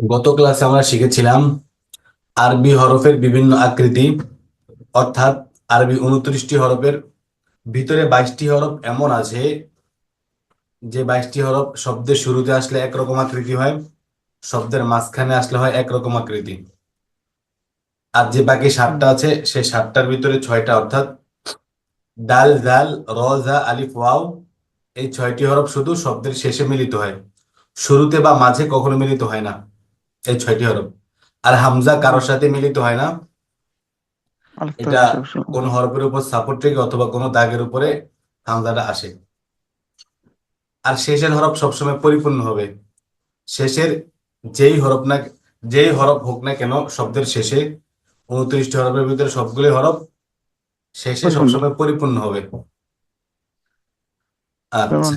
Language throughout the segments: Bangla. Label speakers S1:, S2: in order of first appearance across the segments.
S1: গত ক্লাসে আমরা শিখেছিলাম আরবি হরফের বিভিন্ন আকৃতি, অর্থাৎ আরবি উনত্রিশটি হরফের ভিতরে বাইশটি হরফ এমন আছে যে বাইশটি হরফ শব্দের শুরুতে আসলে একরকম আকৃতি হয়, শব্দের মাঝখানে আসলে হয় একরকম আকৃতি। আর যে বাকি সাতটা আছে, সেই সাতটার ভিতরে ছয়টা, অর্থাৎ দাল জাল র জা আলিফ ওয়াও এই ছয়টি হরফ শুধু শব্দের শেষে মিলিত হয়। শুরুতে বা মাঝে কখনো মিলিত হয় না এই ছয়টি হরফ। আর হামজা কারোর সাথে মিলিত হয় না। এটা কোন হরফের উপর সাপোর্ট রেখে অথবা কোনো দাগের উপরে হামজাটা আসে। আর শেষের হরফ সবসময় পরিপূর্ণ হবে। শেষের যেই হরফ না যেই হরফ হোক না কেন শব্দের শেষে উনত্রিশটি হরফের ভিতরে সবগুলি হরফ শেষে সবসময় পরিপূর্ণ হবে। আচ্ছা।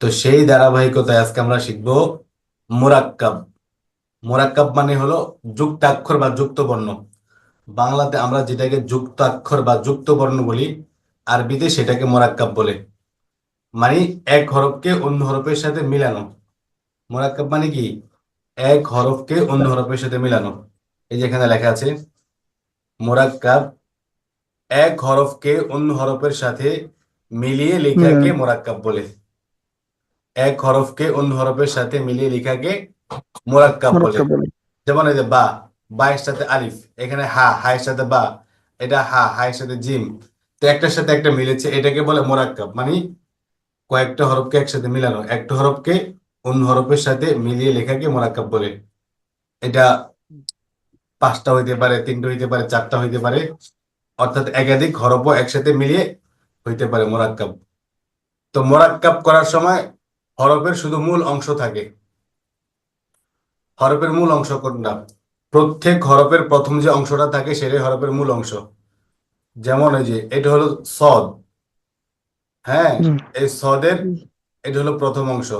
S1: তো সেই ধারাবাহিকতায় আজকে আমরা শিখব মোরাক্কাব। মোরাক্কাব মানে হলো যুক্তাক্ষর বা যুক্ত বর্ণ বাংলাতে আমরা যেটাকে যুক্তাক্ষর বা যুক্ত বর্ণ বলি আরবিতে সেটাকে মোরাক্কাব বলে। মানে এক হরফকে অন্য হরফের সাথে মিলানো। মোরাক্কাব মানে কি? এক হরফকে অন্য হরফের সাথে মিলানো। এই যে এখানে লেখা আছে মোরাক্কাব এক হরফকে অন্য হরফের সাথে মিলিয়ে লেখাকে মোরাক্কাব বলে। এক হরফকে অন্য হরফের সাথে মিলিয়ে লেখাকে মোরাক্কাব বলে। যেমন এই যে বা বা এর সাথে আলিফ এখানে হা হা এর সাথে বা এটা হা হা এর সাথে জিম। তো একটার সাথে একটা মিলেছে এটাকে বলে মোরাক্কাব। মানে কয়েকটা হরফকে একসাথে মিলানো একটা হরফকে অন্য হরফের সাথে মিলিয়ে লেখাকে মোরাক্কাব বলে। এটা পাঁচটা হইতে পারে তিনটা হইতে পারে চারটা হইতে পারে। অর্থাৎ একাধিক হরফও একসাথে মিলিয়ে হইতে পারে মোরাক্কাব। তো মোরাক্কাব করার সময় হরফের শুধু মূল অংশ থাকে। হরফের মূল অংশ কোনটা? প্রত্যেক হরফের প্রথম যে অংশটা থাকে সেটাই হরফের মূল অংশ। যেমন এই যে এটা হলো সদ। হ্যাঁ এই সদের এটা হলো প্রথম অংশ।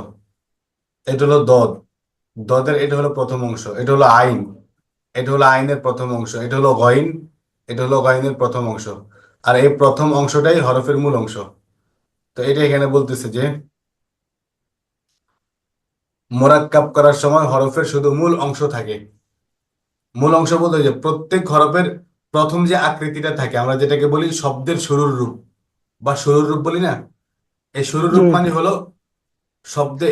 S1: এটা হলো দদ। দদের এটা হলো প্রথম অংশ। এটা হলো আইন। এটা হলো আইনের প্রথম অংশ। এটা হলো গইন। এটা হলো গইনের প্রথম অংশ। আর এই প্রথম অংশটাই হরফের মূল অংশ। তো এটা এখানে বলতেছে যে মোরাক্কাব করার সময় হরফের শুধু মূল অংশ থাকে। মূল অংশ বলতে যে প্রত্যেক হরফের প্রথম যে আকৃতিটা থাকে আমরা যেটাকে বলি শব্দের শুরুর রূপ। বা শুরুর রূপ বলি না? এই শুরুর রূপ মানে হলো শব্দে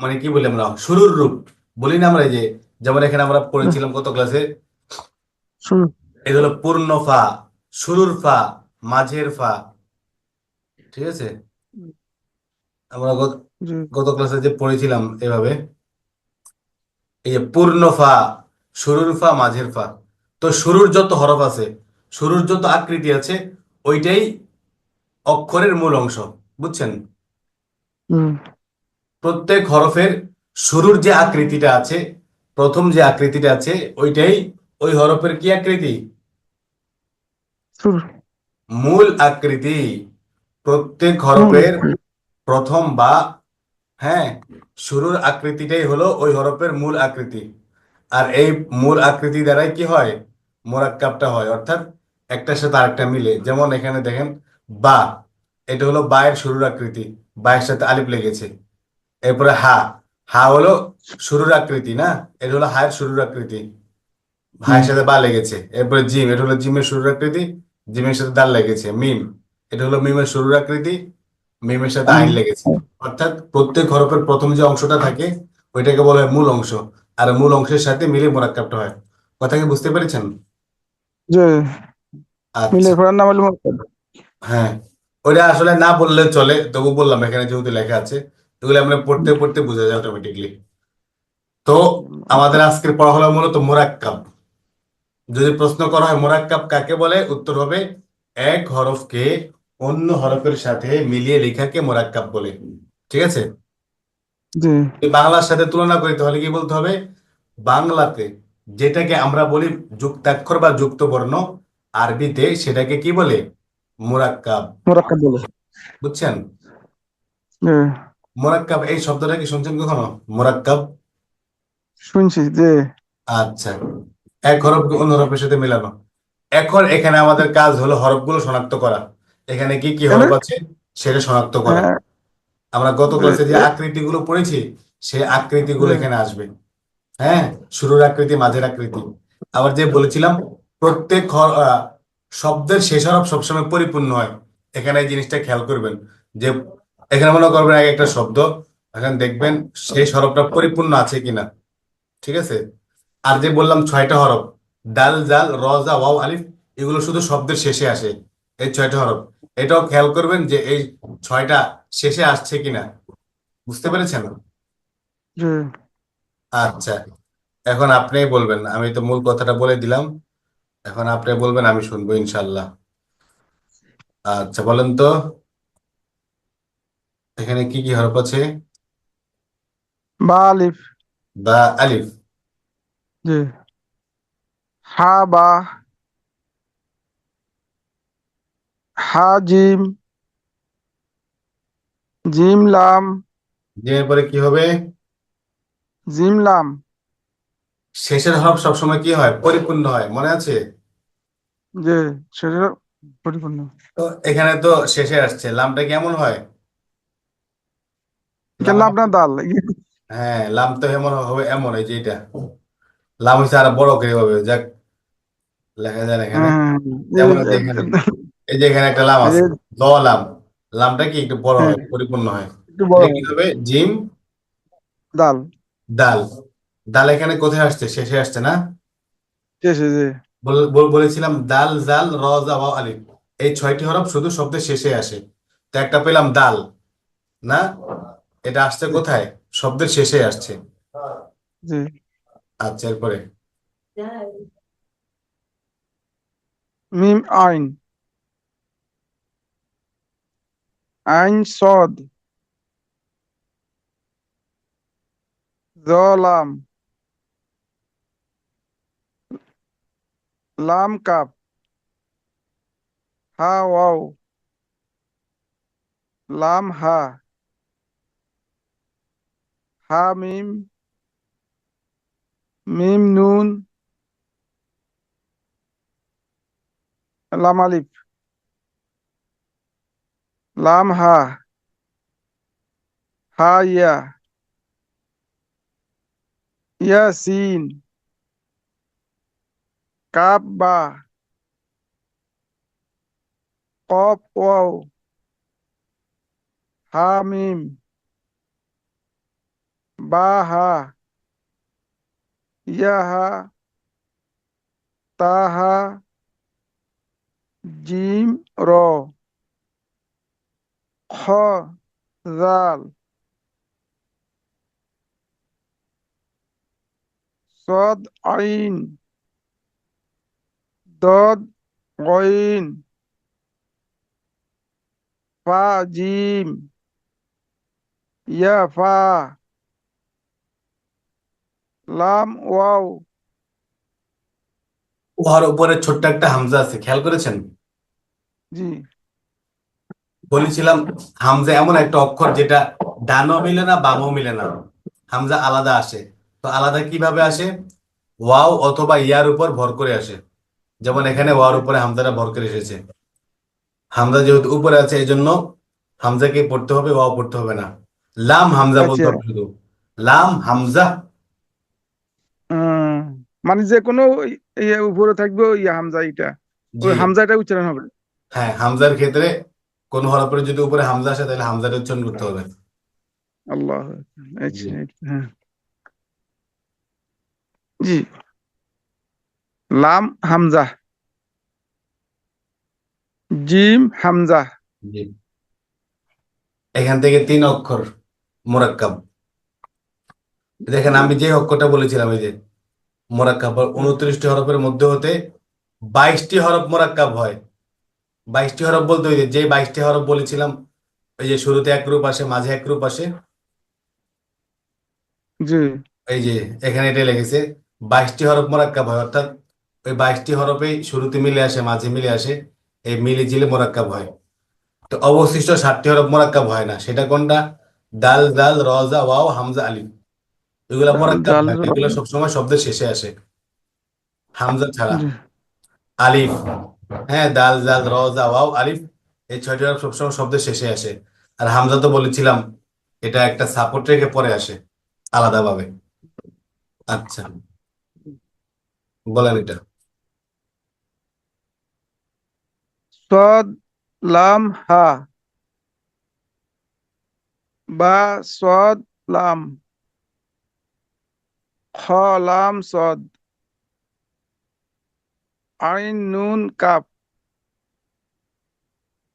S1: মানে কি বলি আমরা? শুরুর রূপ। বলি না আমরা এই যে যেমন এখানে আমরা পড়েছিলাম কত ক্লাসে? এটা হলো পূর্ণ ফা শুরুর ফা মাঝের ফা। ঠিক আছে? আমরা গত- ক্লাসে যে পড়েছিলাম এভাবে এই যে পূর্ণ ফা শুরুর ফা মাঝের ফা। তো শুরুর যত হরফ আছে শুরুর যত আকৃতি আছে ওইটাই অক্ষরের মূল অংশ বুঝছেন? প্রত্যেক হরফের শুরুর যে আকৃতিটা আছে প্রথম যে আকৃতিটা আছে ওইটাই ওই হরফের কি আকৃতি? মূল আকৃতি প্রত্যেক হরফের প্রথম বা হ্যাঁ শুরুর আকৃতিটাই হলো ওই হরফের মূল আকৃতি। আর এই মূল আকৃতি দ্বারাই কি হয়? মোরাক্কাবটা হয়। অর্থাৎ একটার সাথে আরেকটা মিলে। যেমন এখানে দেখেন বা এটা হলো বা এর শুরুর আকৃতি। বা এর সাথে আলিফ লেগেছে। এরপরে হা। হা হলো শুরুর আকৃতি না? এটা হলো হায়ের শুরুর আকৃতি। হায়ের সাথে বা লেগেছে। এরপরে জিম এটা হলো জিমের শুরুর আকৃতি। জিমের সাথে দাল লেগেছে মিম। এটা হলো মিমের শুরুর আকৃতি মিমের সাথে আইন লেগেছে। অর্থাৎ প্রত্যেক হরফের প্রথম যে অংশটা থাকে ওইটাকে বলা হয় মূল অংশ। আর মূল অংশের সাথে মিলে মোরাক্কাবটা হয়। কথা কি বুঝতে পেরেছেন? আচ্ছা। হ্যাঁ। ওইটা আসলে না বললে চলে তবু বললাম এখানে যেহেতু লেখা আছে এগুলো আমরা পড়তে পড়তে বোঝা যায় অটোমেটিকলি তো আমাদের আজকের পড়া হলো মূলত মোরাক্কাব যদি প্রশ্ন করা হয় মোরাক্কাব কাকে বলে? উত্তর হবে এক হরফকে অন্য হরফের সাথে মিলিয়ে লেখাকে মোরাক্কাব বলে। ঠিক আছে? বাংলার সাথে তুলনা করি তাহলে কি বলতে হবে? বাংলাতে যেটাকে আমরা বলি যুক্তাক্ষর বা যুক্ত বর্ণ আরবিতে সেটাকে কি বলে? মোরাক্কাব।
S2: মোরাক্কাব বলে।
S1: বুঝছেন? মোরাক্কাব এই শব্দটা কি শুনছেন কখনো? মোরাক্কাব?
S2: শুনছি যে
S1: আচ্ছা। এক হরফকে অন্য হরফের সাথে মেলানো। এখন এখানে আমাদের কাজ হলো হরফগুলো শনাক্ত করা। এখানে কি কি হরফ আছে সেটা শনাক্ত করা।
S2: হ্যাঁ।
S1: আমরা গত ক্লাসে যে
S2: এ-
S1: আকৃতিগুলো পড়েছি সেই আকৃতিগুলো এখানে আসবে। হ্যাঁ? শুরুর আকৃতি মাঝের আকৃতি। আবার যে বলেছিলাম প্রত্যেক শব্দের শেষ হরফ সবসময় পরিপূর্ণ হয়। এখানে এই জিনিসটা খেয়াল করবেন যে এখানে মনে করবেন এক একটা শব্দ। এখানে দেখবেন শেষ হরফটা পরিপূর্ণ আছে কিনা। ঠিক আছে? আর যে বললাম ছয়টা হরফ দাল জাল র জা ওয়াও আলিফ এগুলো শুধু শব্দের শেষে আসে এই ছয়টা হরফ। এটাও খেয়াল করবেন যে এই ছয়টা শেষে আসছে কিনা। বুঝতে পেরেছেন? আচ্ছা এখন আপনিই বলবেন আমি তো মূল কথাটা বলে দিলাম। এখন আপনি বলবেন আমি শুনব ইনশাল্লাহ আচ্ছা বলেন তো এখানে কি কি হরফ আছে?
S2: বা আলিফ।
S1: বা আলিফ।
S2: যে হা বা হা জিম জিম লাম
S1: জিমের পরে কি হবে?
S2: জিম লাম
S1: শেষের হরফ সবসময় কি হয়? পরিপূর্ণ হয় মনে আছে?
S2: যে সেটা পরিপূর্ণ।
S1: তো এখানে তো শেষে আসছে লামটা কেমন হয়? লাম
S2: আপনার দাল?
S1: হ্যাঁ লাম তো এমন হবে এমন এই যে এটা। হচ্ছে আর বড় করে হবে যাক লেখা যায় না এখানে।
S2: হ্যাঁ
S1: যেমন হচ্ছে এখানে এই যে এখানে একটা লাম আছে ল লাম লামটা কি একটু বড় হয় পরিপূর্ণ হয়?
S2: একটু বড়
S1: এটা কি হবে? জিম?
S2: দাল
S1: দাল দাল এখানে কোথায় আসছে? শেষে আসছে না?
S2: শেষে যে
S1: বল- বল- বলেছিলাম দাল জাল র জা ওয়া আলিফ। এই ছয়টি হরফ শুধু শব্দের শেষে আসে। তো একটা পেলাম দাল না? এটা আসছে কোথায়? শব্দের শেষে আসছে।
S2: যে
S1: আচ্ছা এরপরে?
S2: মিম আইন। আইন সদ। লাম লাম কাপ। হা, ওয়াও। লাম, হা। হা, মিম। মিম নুন লাম আলিফ লাম হা হা ইয়া ইয়া সিন কাপ বা কপ ওয়াও হা মিম বা হা ইয়াহা তাহা জিম র খ জাল সদ আইন দদ গইন ফা জিম ইয়াফা লাম ওয়াও।
S1: উহার উপরে ছোট্ট একটা হামজা আছে খেয়াল করেছেন?
S2: জি।
S1: বলেছিলাম হামজা এমন একটা অক্ষর যেটা ডানও মিলে না বামও মিলে না। হামজা আলাদা আসে। তো আলাদা কীভাবে আসে? ওয়াও অথবা ইয়ার উপর ভর করে আসে। যেমন এখানে ওয়ার উপরে হামজাটা ভর করে এসেছে। হামজা যেহেতু উপরে আছে এই জন্য হামজাকে পড়তে হবে ওয়াও পড়তে হবে না। লাম হামজা বলতে
S2: আচ্ছা।
S1: হবে শুধু। লাম হামজা
S2: মানে যে কোনো ইয়ে উপরে থাকবে ওই হামজা এটা ওই হামজাটা উচ্চারণ হবে।
S1: হ্যাঁ হামজার ক্ষেত্রে কোন হরফের যদি উপরে হামজা আসে তাহলে হামজাটা উচ্চারণ করতে হবে।
S2: আল্লাহ হ্যাঁ। জি। লাম হামজা। জিম হামজা।
S1: এখান থেকে তিন অক্ষর মোরাক্কাব। দেখেন আমি যে অক্ষরটা বলেছিলাম এই যে মোরাক্কাব উনত্রিশটি হরফের মধ্যে হতে বাইশটি হরফ মোরাক্কাব হয়। বাইশটি হরফ বলতে ওই যে বাইশটি হরফ বলেছিলাম ওই যে শুরুতে এক রূপ আসে মাঝে এক রূপ আসে
S2: জি।
S1: এই যে এখানে এটা লেগেছে বাইশটি হরফ মোরাক্কাব হয় অর্থাৎ ওই বাইশটি হরফেই শুরুতে মিলে আসে মাঝে মিলে আসে এই মিলে জিলে মোরাক্কাব হয়। তো অবশিষ্ট ষাটটি হরফ মোরাক্কাব হয় না সেটা কোনটা? দাল দাল রজা ওয়াও হামজা আলিফ। এগুলো মরাক্কাব এগুলো সবসময় শব্দের শেষে আসে। হামজা ছাড়া। আলিফ। হ্যাঁ দাল জাল র জা ওয়াও আলিফ এই ছয়টি হরফ সবসময় শব্দের শেষে আসে। আর হামজা তো বলেছিলাম এটা একটা সাপোর্ট রেখে পরে আসে আলাদাভাবে। আচ্ছা। বলেন এটা।
S2: সদ লাম হা। বা সদ লাম। খলাম লাম সদ আইন নুন কাপ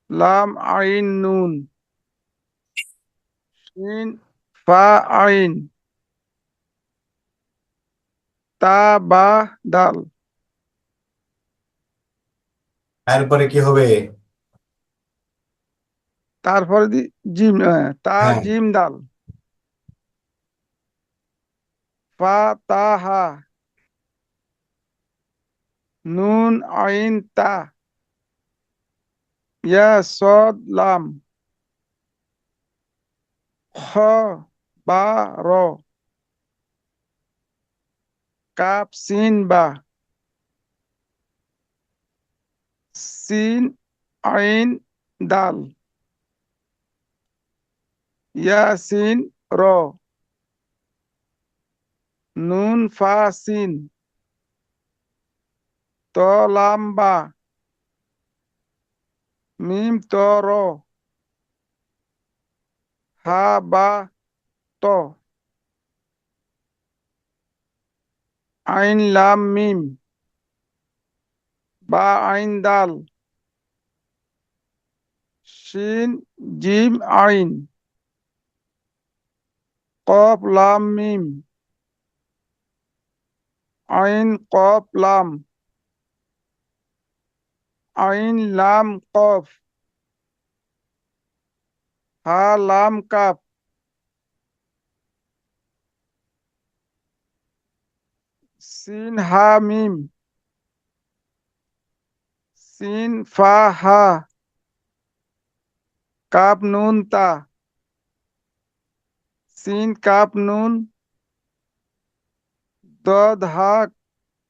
S2: লাম আইন নুন শিন ফা আইন তা বা দাল
S1: তারপরে কি হবে?
S2: তারপরে জিম তা
S1: হ্যাঁ।
S2: জিম দাল। ফা তা হা নুন আইন তা ইয়া সদ লাম খ বা র কাপ সিন বা সিন আইন দাল ইয়াসিন র নুন ফা সিন ত লাম বা মিম ত র হা, বা, ত। আইন, লাম, মিম, বা, আইন, দাল। শিন, জিম, আইন। কফ, লাম, মিম। আইন কফ লাম। আইন লাম কফ। হা লাম কাপ। সিন হা মিম। সিন ফা হা। কাপ নুন তা। সিন কাপ নুন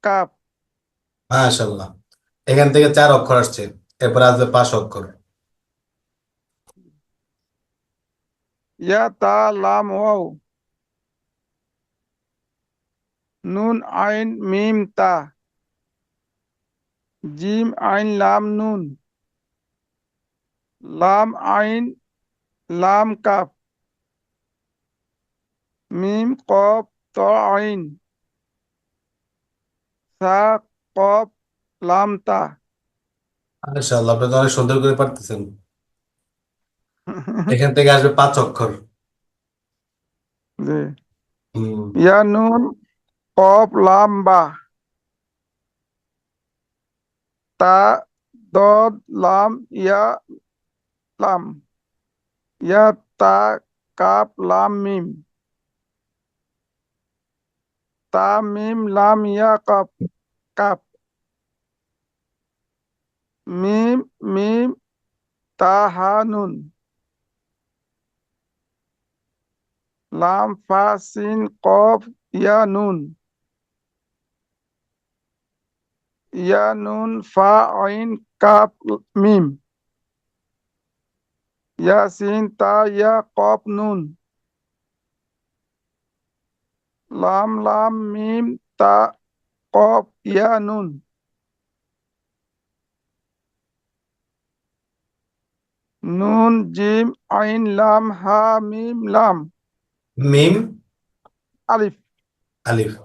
S2: কাপ।
S1: এখান থেকে চার অক্ষর আসছে। এরপর আসবে পাঁচ অক্ষর।
S2: ইয়া তা লাম ওয়াও। নুন আইন মিম তা। জিম আইন লাম নুন। লাম আইন লাম কাপ। মিম কপ ত আইন। সা কপ লাম তা।
S1: মাশাল্লাহ আপনি তো অনেক সুন্দর করে পারতেছেন। এখান থেকে আসবে পাঁচ অক্ষর।
S2: জি। ইয়া নুন কপ লাম বা। তা দদ লাম ইয়া লাম। ইয়া তা কাপ লাম মিম। তা মিম লাম ইয়া কাপ কাপ মিম মিম তা নুন লাম ফা সিন কফ ইয়া নুন ইয়া নুন ফা আইন কাপ মিম ইয়া সিন তা ইয়া কফ নুন লাম লাম মিম তা কফ ইয়া নুন। নুন জিম আইন লাম হা মিম লাম।
S1: মিম?
S2: আলিফ।
S1: আলিফ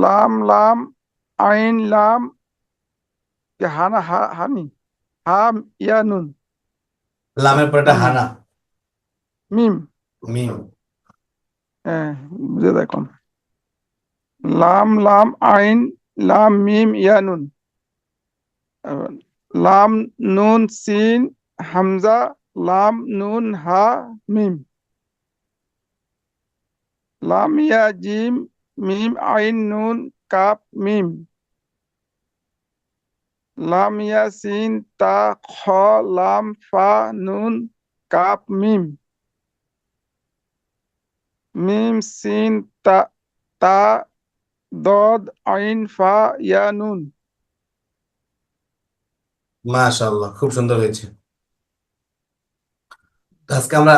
S2: লাম লাম আইন লাম হানা হা- হানি। হা ইয়া নুন।
S1: লামের পর হানা।
S2: মিম।
S1: মিম।
S2: হ্যাঁ বুঝে দেখুন লাম লাম, আইন, লাম, মিম, ইয়া লাম, নুন, সিন, হামজা, লাম, নুন, হা, মিম। লাম, ইয়া, জিম, মিম, আইন, নুন, কাপ, মিম। লাম, ইয়া, সিন, তা, খ, লাম, ফা, নুন, কাপ, মিম। মিম সিন তা তা দদ, আইন, ফা, ইয়া, নুন।
S1: মাশাআল্লাহ, খুব সুন্দর হয়েছে। আজকে আমরা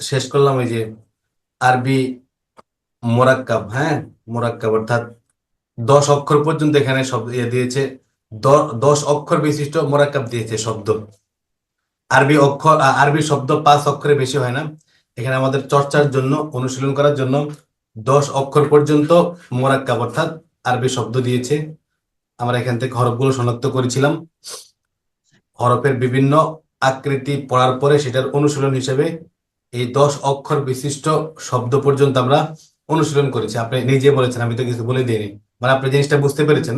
S1: শেষ করলাম এই যে আরবি মোরাক্কাব হ্যাঁ? মোরাক্কাব অর্থাৎ দশ অক্ষর পর্যন্ত এখানে শব্দ ইয়ে দিয়েছে। দশ অক্ষর বিশিষ্ট মোরাক্কাব দিয়েছে শব্দ। আরবি অক্ষর আরবি শব্দ পাঁচ অক্ষরে বেশি হয় না। এখানে আমাদের চর্চার জন্য, অনুশীলন করার জন্য দশ অক্ষর পর্যন্ত মোরাক্কাব অর্থাৎ আরবি শব্দ দিয়েছে। আমরা এখান থেকে হরফগুলো শনাক্ত করেছিলাম। হরফের বিভিন্ন আকৃতি পড়ার পরে সেটার অনুশীলন হিসেবে এই দশ অক্ষর বিশিষ্ট শব্দ পর্যন্ত আমরা অনুশীলন করেছি। আপনি নিজে বলেছেন, আমি তো কিছু বলে দিইনি। মানে আপনি জিনিসটা বুঝতে পেরেছেন।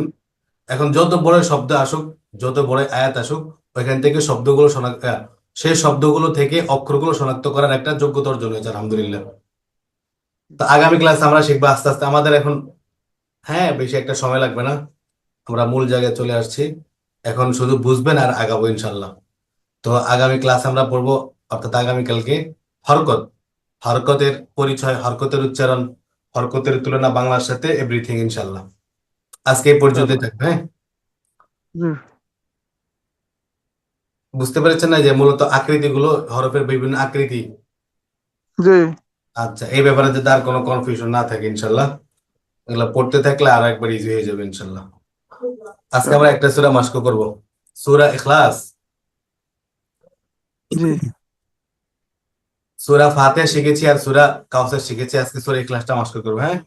S1: এখন যত বড় শব্দ আসুক, যত বড় আয়াত আসুক, ওইখান থেকে শব্দগুলো শনাক্ত সেই শব্দগুলো থেকে অক্ষরগুলো শনাক্ত করার একটা যোগ্যতা অর্জন হয়েছে আলহামদুলিল্লাহ। তো আগামী ক্লাস আমরা শিখব আস্তে আস্তে। আমাদের এখন হ্যাঁ বেশি একটা সময় লাগবে না। আমরা মূল জায়গায় চলে আসছি। এখন শুধু বুঝবেন আর আগাবো ইনশাল্লাহ তো আগামী ক্লাস আমরা পড়ব অর্থাৎ আগামীকালকে হরকত। হরকতের পরিচয় হরকতের উচ্চারণ হরকতের তুলনা বাংলার সাথে এভরিথিং ইনশাল্লাহ আজকে এই পর্যন্তই থাকবে হ্যাঁ? বুঝতে পেরেছেন না যে মূলত আকৃতিগুলো হরফের বিভিন্ন আকৃতি
S2: জি
S1: আচ্ছা এই ব্যাপারে যাতে আর কোনো কনফিউশন না থাকে ইনশাল্লাহ এগুলো পড়তে থাকলে আর একবার ইজি হয়ে যাবে ইনশাল্লাহ আজকে আমরা একটা সূরা মাস্ক করব সূরা ইখলাস
S2: জি
S1: সূরা ফাতিহা শিখেছি আর সূরা কাউসার শিখেছি আজকে সূরা ইখলাসটা মাস্ক করব হ্যাঁ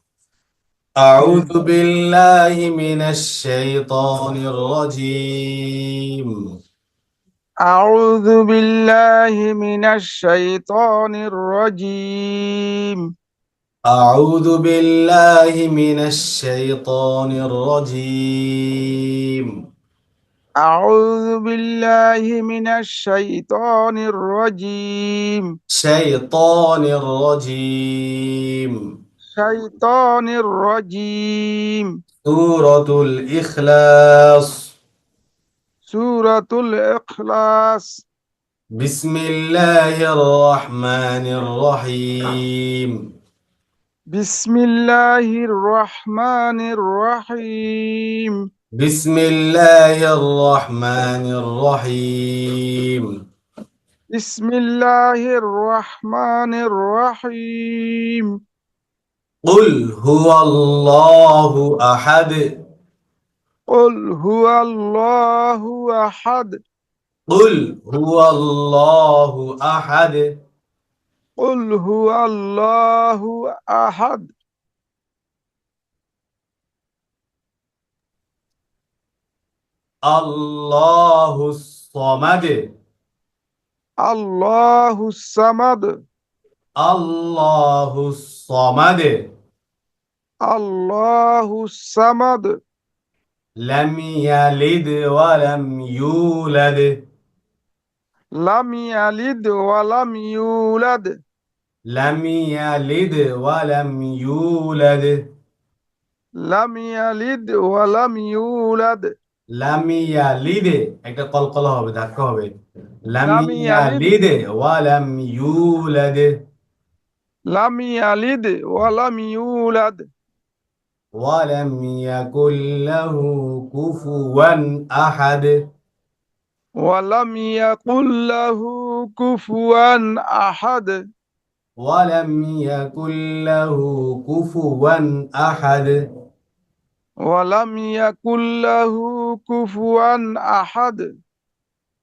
S1: أعوذ بالله من الشيطان الرجيم
S2: أعوذ بالله من الشيطان الرجيم.
S1: أعوذ بالله من الشيطان الرجيم.
S2: أعوذ بالله من الشيطان الرجيم.
S1: شيطان الرجيم.
S2: شيطان الرجيم.
S1: سورة الإخلاص.
S2: سورة الإخلاص.
S1: بسم الله الرحمن الرحيم.
S2: بسم الله الرحمن الرحيم.
S1: بسم الله الرحمن الرحيم.
S2: بسم الله الرحمن الرحيم.
S1: قل هو الله أحد.
S2: قل هو الله أحد.
S1: قل هو الله أحد.
S2: قل هو الله أحد.
S1: الله الصمد.
S2: الله الصمد.
S1: الله الصمد.
S2: الله الصمد.
S1: لم يلد ولم يولد
S2: لم يلد ولم يولد
S1: لم يلد ولم يولد
S2: لم يلد ولم يولد
S1: লাম ইয়ালিদে একটা কলকলা হবে ধাক্কা হবে লাম
S2: লাম ইয়ালিদ।
S1: ইয়ালিদে ওয়ালাম ইউলাদে
S2: لم يلد ولم يولد
S1: ولم يكن له كفوا أحد.
S2: ولم يكن له كفوا أحد.
S1: ولم يكن له كفوا أحد.
S2: ولم يكن له كفوا أحد.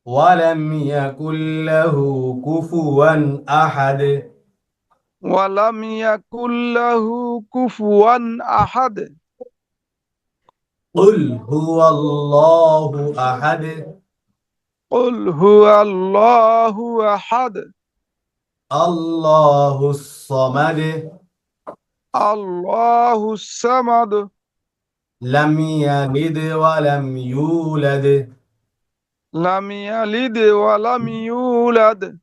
S1: ولم يكن له كفوا أحد.
S2: ولم يكن له كفوا أحد.
S1: قل هو الله أحد.
S2: قل هو الله أحد.
S1: الله الصمد.
S2: الله الصمد.
S1: لم يلد ولم يولد.
S2: لم يلد ولم يولد.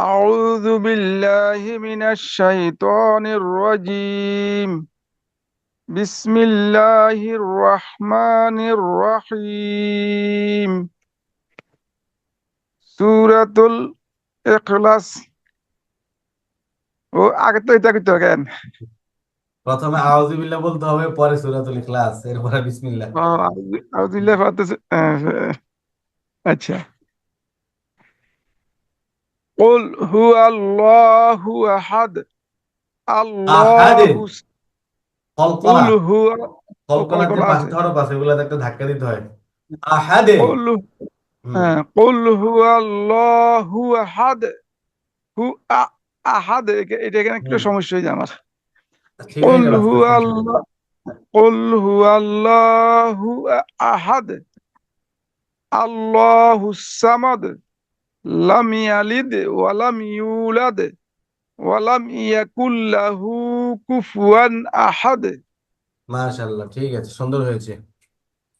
S2: أعوذ بالله من الشيطان الرجيم بسم الله الرحمن الرحيم سورة الإخلاص ও আগে তো এটা করতে হবে কেন
S1: প্রথমে আউযুবিল্লাহ বলতে হবে পরে সূরাতুল ইখলাস এরপরে বিসমিল্লাহ
S2: ও, আউযু- আউযুবিল্লাহ ফাতাস আহ, আচ্ছা قل هو الله أحد
S1: আহাদ
S2: الله
S1: কলকলা
S2: قل هو
S1: কলকলার যে
S2: কলকলা আছে।
S1: পাঁচটা হরফ আছে ওগুলাতে একটা ধাক্কা দিতে হয় আহাদে
S2: قل
S1: হুম,
S2: হ্যাঁ قل هو الله أحد হু আ- আহাদ একে- এটা এখানে একটু
S1: হুম।
S2: সমস্যা হয়ে যায় আমার
S1: ঠিক হয়ে
S2: قل
S1: গেল আস্তে
S2: هو
S1: আস্তে।
S2: الله قل هو الله أحد الله الصمد লাম ইয়ালিদ ওয়ালাম ইউলাদ ওয়ালাম ইয়াকুল্লাহু কুফুয়ান আহাদ
S1: মাশাআল্লাহ ঠিক আছে সুন্দর হয়েছে।